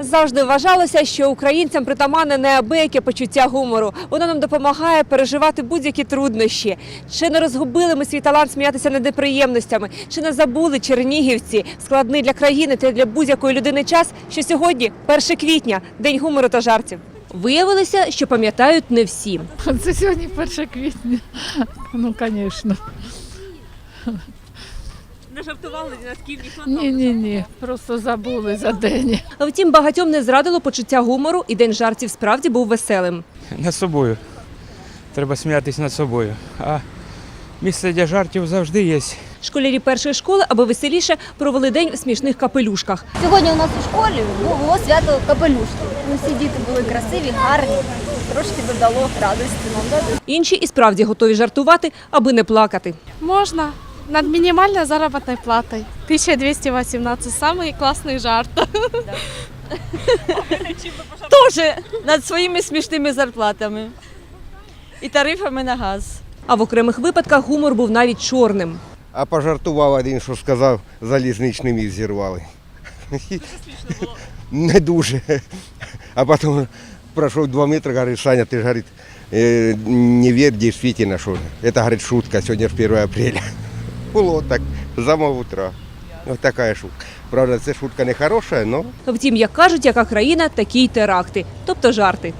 Завжди вважалося, що українцям притаманне неабияке почуття гумору. Воно нам допомагає переживати будь-які труднощі. Чи не розгубили ми свій талант сміятися над неприємностями? Чи не забули чернігівці складний для країни та для будь-якої людини час, що сьогодні 1 квітня, день гумору та жартів? Виявилося, що пам'ятають не всі. Це сьогодні 1 квітня. Ну, звісно. Не жартували над ким Ні, ні, ні. Просто забули за день. Втім, багатьом не зрадило почуття гумору, і день жартів справді був веселим. над собою. Треба сміятися над собою. А місце для жартів завжди є. Школярі першої школи, аби веселіше, провели день в смішних капелюшках. Сьогодні у нас у школі було свято капелюшки. Ну, всі діти були красиві, гарні, трошки додало радості нам. Інші і справді готові жартувати, аби не плакати. Можно. Над минимальной заработной платой. 1218. Самый классный жарт. Тоже над своїми смішними зарплатами і тарифами на газ. А в окремих випадках гумор був навіть чорним. А пожартував один, що сказав, залізничний міст зірвали. Не дуже. А потім пройшов два метри, говорить, Саня, ти ж говорить, «е, не вір, дійсно, що це говорить, шутка, сьогодні ж 1 апреля. Було так, самого утра. Ось така шутка. Правда, це шутка не хороша, але Втім, як кажуть, яка країна, такі й теракти, тобто жарти.